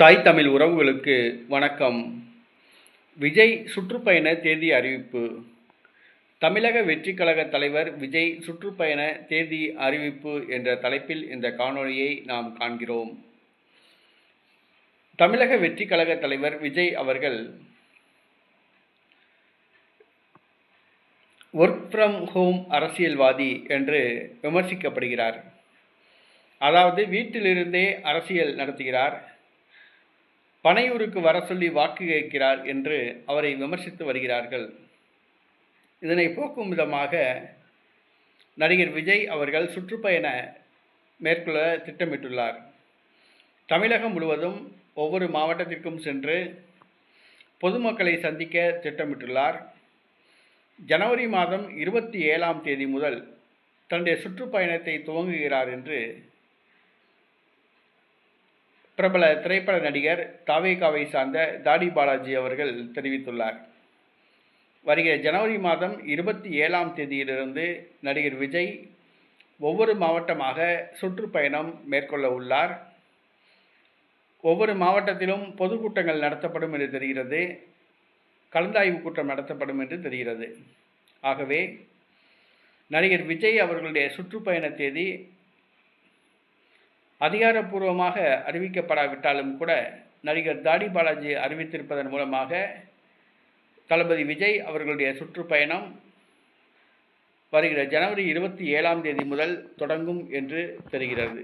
தாய் தமிழ் உறவுகளுக்கு வணக்கம். விஜய் சுற்றுப்பயண தேதி அறிவிப்பு. தமிழக வெற்றிக் கழக தலைவர் விஜய் சுற்றுப்பயண தேதி அறிவிப்பு என்ற தலைப்பில் இந்த காணொளியை நாம் காண்கிறோம். தமிழக வெற்றிக் கழக தலைவர் விஜய் அவர்கள் ஒர்க் ஃப்ரம் ஹோம் அரசியல்வாதி என்று விமர்சிக்கப்படுகிறார். அதாவது வீட்டிலிருந்தே அரசியல் நடத்துகிறார். பனையூருக்கு வர சொல்லி வாக்கு கேட்கிறார் என்று அவரை விமர்சித்து வருகிறார்கள். இதனை போக்கும் விதமாக நடிகர் விஜய் அவர்கள் சுற்றுப்பயண மேற்கொள்ள திட்டமிட்டுள்ளார். தமிழகம் முழுவதும் ஒவ்வொரு மாவட்டத்திற்கும் சென்று பொதுமக்களை சந்திக்க திட்டமிட்டுள்ளார். ஜனவரி மாதம் இருபத்தி ஏழாம் தேதி முதல் தன்னுடைய சுற்றுப்பயணத்தை துவங்குகிறார் என்று பிரபல திரைப்பட நடிகர் தாவேகாவை சார்ந்த தாடி பாலாஜி அவர்கள் தெரிவித்துள்ளார். வருகிற ஜனவரி மாதம் இருபத்தி ஏழாம் தேதியிலிருந்து நடிகர் விஜய் ஒவ்வொரு மாவட்டமாக சுற்றுப்பயணம் மேற்கொள்ள உள்ளார். ஒவ்வொரு மாவட்டத்திலும் பொதுக்கூட்டங்கள் நடத்தப்படும் என்று தெரிகிறது. கலந்தாய்வு கூட்டம் நடத்தப்படும் என்று தெரிகிறது. ஆகவே நடிகர் விஜய் அவர்களுடைய சுற்றுப்பயண தேதி அதிகாரப்பூர்வமாக அறிவிக்கப்படாவிட்டாலும் கூட நடிகர் தாடி பாலாஜி அறிவித்திருப்பதன் மூலமாக தளபதி விஜய் அவர்களுடைய சுற்றுப்பயணம் வருகிற ஜனவரி இருபத்தி ஏழாம் தேதி முதல் தொடங்கும் என்று தெரிகிறது.